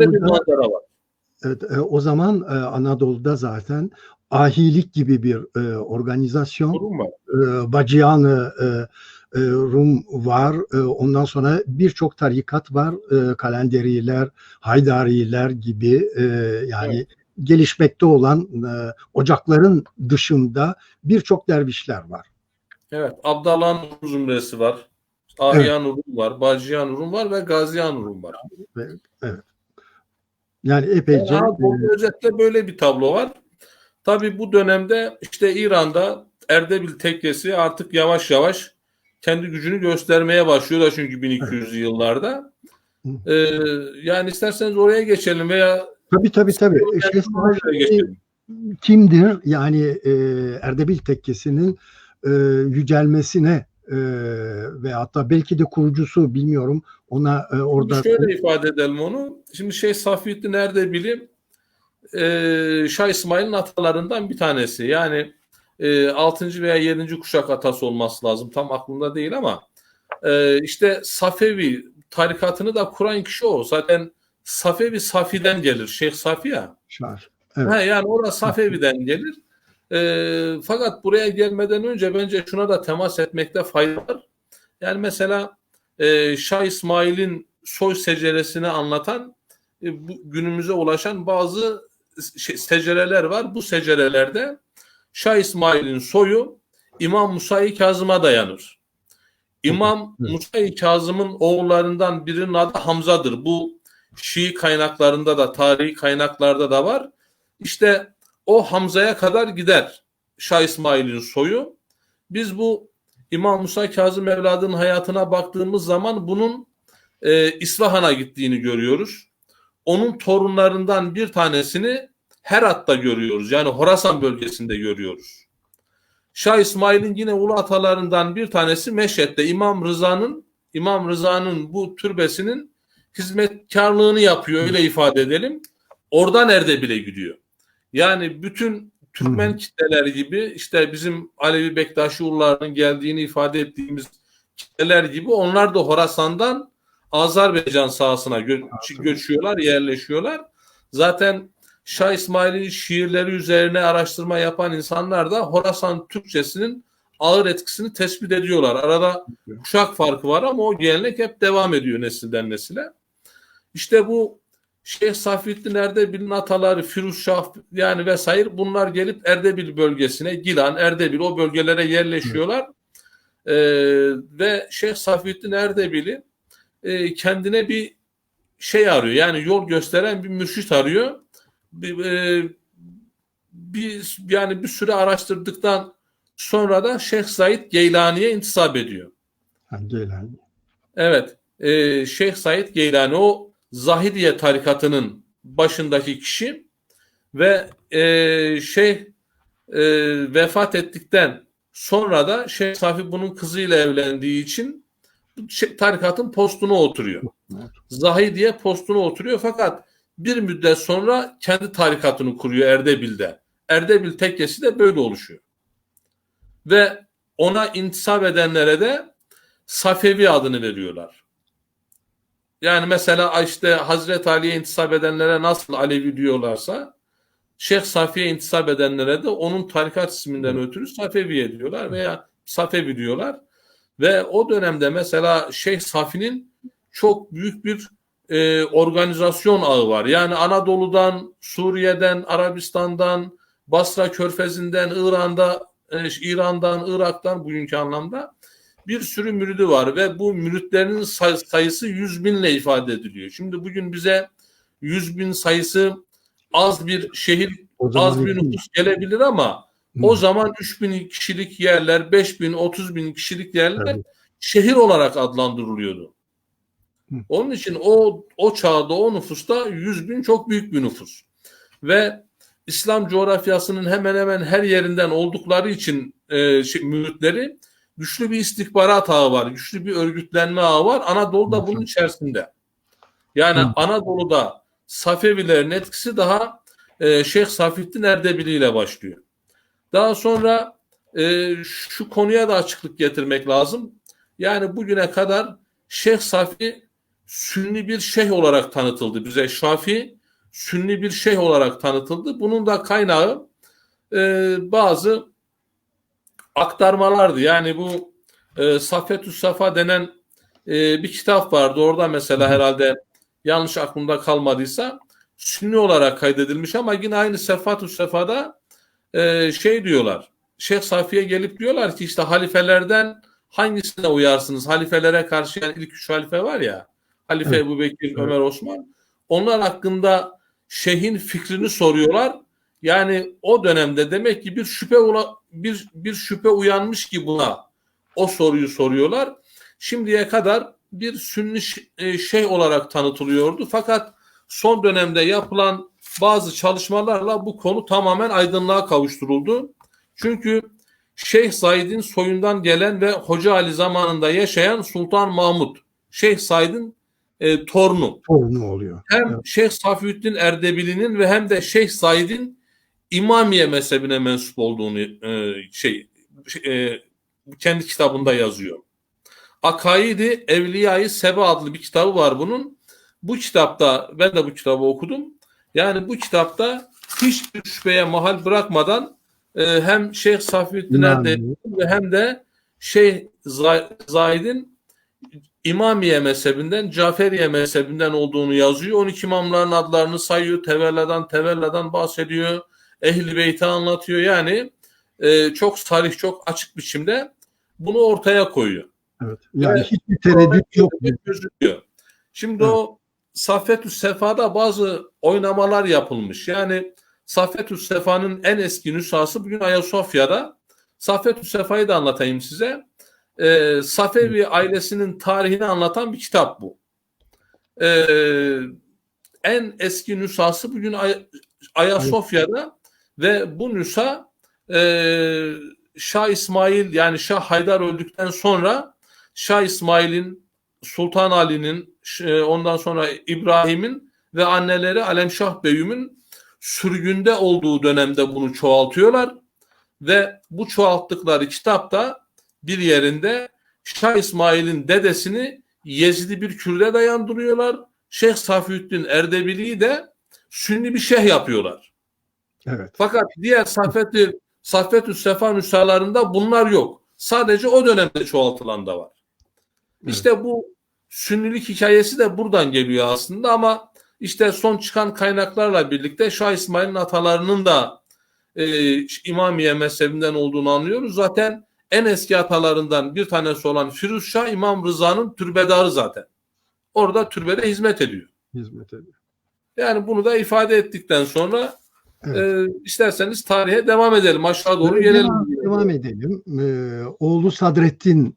Böyle bir manzara var. evet, e, o zaman e, Anadolu'da zaten ahilik gibi bir e, organizasyon Durum var. e, Bacıyanı e, e, Rum var. E, ondan sonra birçok tarikat var. E, Kalenderiler, Haydariler gibi e, yani gelişmekte olan e, ocakların dışında birçok dervişler var. Evet. Abdallah'ın zümresi var. Ahyan Rum var. Bacıyan Rum var ve Gaziyan Rum var. Yani epeyce Yani e, özetle böyle bir tablo var. Tabii bu dönemde işte İran'da Erdebil tekkesi artık yavaş yavaş kendi gücünü göstermeye başlıyor da çünkü 1200'lü yıllarda. Ee, yani isterseniz oraya geçelim veya tabii tabii tabii. Geçelim. kimdir? Yani e, Erdebil Tekkesi'nin e, yücelmesine e, ve hatta belki de kurucusu bilmiyorum ona e, orada Şimdi şöyle ifade edelim onu. Şimdi şey Safiyeddin Erdebil'i e, Şah İsmail'in atalarından bir tanesi. Yani e, 6. veya 7. kuşak atası olması lazım. Tam aklımda değil ama e, işte Safevi tarikatını da kuran kişi o. Zaten Safevi Safi'den gelir. Şeyh Safi ya. Şar. Evet. Ha, yani orası Safevi'den gelir. E, fakat buraya gelmeden önce bence şuna da temas etmekte fayda var. Yani mesela e, Şah İsmail'in soy seceresini anlatan e, bu, günümüze ulaşan bazı şey, secereler var. Bu secerelerde Şah İsmail'in soyu İmam Musa-i Kazım'a dayanır. İmam. Musa-i Kazım'ın oğullarından birinin adı Hamza'dır. Bu Şii kaynaklarında da, tarihi kaynaklarda da var. İşte o Hamza'ya kadar gider Şah İsmail'in soyu. Biz bu İmam Musa Kazım evladının hayatına baktığımız zaman bunun e, İsfahan'a gittiğini görüyoruz. Onun torunlarından bir tanesini Herat'ta görüyoruz. Yani Horasan bölgesinde görüyoruz. Şah İsmail'in yine ulu atalarından bir tanesi Meşhed'de İmam Rıza'nın İmam Rıza'nın bu türbesinin hizmetkarlığını yapıyor öyle ifade edelim. Oradan Erdebil'e gidiyor. Yani bütün Türkmen kitleler gibi işte bizim Alevi Bektaşi ulularının geldiğini ifade ettiğimiz kitleler gibi onlar da Horasan'dan Azerbaycan sahasına gö- göçüyorlar, yerleşiyorlar. Zaten Şah İsmail'in şiirleri üzerine araştırma yapan insanlar da Horasan Türkçesinin ağır etkisini tespit ediyorlar. Arada kuşak farkı var ama o gelenek hep devam ediyor nesilden nesile. İşte bu Şeyh Safiettin Erdebil'in ataları Firuz Şah yani vesaire bunlar gelip Erdebil bölgesine Gilan, Erdebil o bölgelere yerleşiyorlar. Ee, ve Şeyh Safiettin Erdebil'i e, kendine bir şey arıyor. Yani yol gösteren bir mürşit arıyor. Bir, e, bir yani bir süre araştırdıktan sonra da Şeyh Said Geylani'ye intisap ediyor. Ha, Geylani. Evet. E, Şeyh Said Geylani o Zahidiye tarikatının başındaki kişi ve e, Şeyh e, vefat ettikten sonra da Şeyh Safi bunun kızıyla evlendiği için şey, tarikatın postuna oturuyor. Zahidiye postuna oturuyor fakat bir müddet sonra kendi tarikatını kuruyor Erdebil'de. Erdebil tekkesi de böyle oluşuyor. Ve ona intisap edenlere de Safevi adını veriyorlar. Yani mesela işte Hazreti Ali'ye intisap edenlere nasıl Alevi diyorlarsa Şeyh Safi'ye intisap edenlere de onun tarikat isminden ötürü Safeviye diyorlar veya Safevi diyorlar. Ve o dönemde mesela Şeyh Safi'nin çok büyük bir e, organizasyon ağı var. Yani Anadolu'dan, Suriye'den, Arabistan'dan, Basra Körfezi'nden, İran'da, e, İran'dan, Irak'tan bugünkü anlamda bir sürü müridi var ve bu müritlerin say- sayısı 100 binle ifade ediliyor. Şimdi bugün bize 100 bin sayısı az bir şehir, az bir nüfus gelebilir ama o zaman 3 bin kişilik yerler, 5 bin, 30 bin kişilik yerler Tabii. şehir olarak adlandırılıyordu. Hı. Onun için o o çağda o nüfusta 100 bin çok büyük bir nüfus. Ve İslam coğrafyasının hemen hemen her yerinden oldukları için e, şey, müritleri güçlü bir istihbarat ağı var, güçlü bir örgütlenme ağı var. Anadolu da bunun içerisinde. Yani Hı. Anadolu'da Safevilerin etkisi daha e, Şeyh Safettin Erdebili ile başlıyor. Daha sonra e, şu konuya da açıklık getirmek lazım. Yani bugüne kadar Şeyh Safi Sünni bir şeyh olarak tanıtıldı bize. Şafi Sünni bir şeyh olarak tanıtıldı. Bunun da kaynağı e, bazı aktarmalardı. Yani bu e, Safetü Safa denen e, bir kitap vardı. Orada mesela herhalde yanlış aklımda kalmadıysa Sünni olarak kaydedilmiş ama yine aynı Sefatü Sefa'da e, şey diyorlar. Şeyh Safi'ye gelip diyorlar ki işte halifelerden hangisine uyarsınız? Halifelere karşı yani ilk üç halife var ya. Halife Evet. Ebu Bekir, Evet. Ömer, Osman. Onlar hakkında şeyhin fikrini soruyorlar. Yani o dönemde demek ki bir şüphe ula- bir bir şüphe uyanmış ki buna o soruyu soruyorlar. Şimdiye kadar bir sünni şey olarak tanıtılıyordu. Fakat son dönemde yapılan bazı çalışmalarla bu konu tamamen aydınlığa kavuşturuldu. Çünkü Şeyh Said'in soyundan gelen ve Hoca Ali zamanında yaşayan Sultan Mahmud, Şeyh Said'in e, torunu. Torunu oluyor. Hem Evet. Şeyh Safiüddin Erdebili'nin ve hem de Şeyh Said'in İmamiye mezhebine mensup olduğunu e, şey e, kendi kitabında yazıyor. Akaidi Evliyayı Sebe adlı bir kitabı var bunun. Bu kitapta ben de bu kitabı okudum. Yani bu kitapta hiçbir şüpheye mahal bırakmadan e, hem Şeyh Safiüddin ve hem de Şeyh Zaid'in İmamiye mezhebinden, Caferiye mezhebinden olduğunu yazıyor. 12 imamların adlarını sayıyor. Tevelladan tevelladan bahsediyor. Ehli Beyt'i anlatıyor. Yani e, çok sarih, çok açık biçimde bunu ortaya koyuyor. Evet. Yani Evet. hiçbir tereddüt yok. Gözüküyor. Şimdi Evet. o Safetü Sefa'da bazı oynamalar yapılmış. Yani Safetü Sefa'nın en eski nüshası bugün Ayasofya'da. Safetü Sefa'yı da anlatayım size. Ee, Safevi ailesinin tarihini anlatan bir kitap bu. Ee, en eski nüshası bugün Ay- Ayasofya'da ve bu nüsa e, Şah İsmail yani Şah Haydar öldükten sonra Şah İsmail'in Sultan Ali'nin ş- ondan sonra İbrahim'in ve anneleri Alemşah Beyüm'ün sürgünde olduğu dönemde bunu çoğaltıyorlar ve bu çoğalttıkları kitapta bir yerinde Şah İsmail'in dedesini Yezidi bir Kürde dayandırıyorlar. Şeyh Safiüddin Erdebili'yi de Sünni bir şeyh yapıyorlar. Evet. Fakat diğer Safetü Safetü Sefa nüshalarında bunlar yok. Sadece o dönemde çoğaltılan da var. İşte bu sünnilik hikayesi de buradan geliyor aslında ama işte son çıkan kaynaklarla birlikte Şah İsmail'in atalarının da e, İmamiye mezhebinden olduğunu anlıyoruz. Zaten en eski atalarından bir tanesi olan Firuz Şah İmam Rıza'nın türbedarı zaten. Orada türbede hizmet ediyor. Hizmet ediyor. Yani bunu da ifade ettikten sonra Evet. e, isterseniz tarihe devam edelim. Aşağı doğru Evet, gelelim. Devam, devam edelim. Ee, oğlu Sadrettin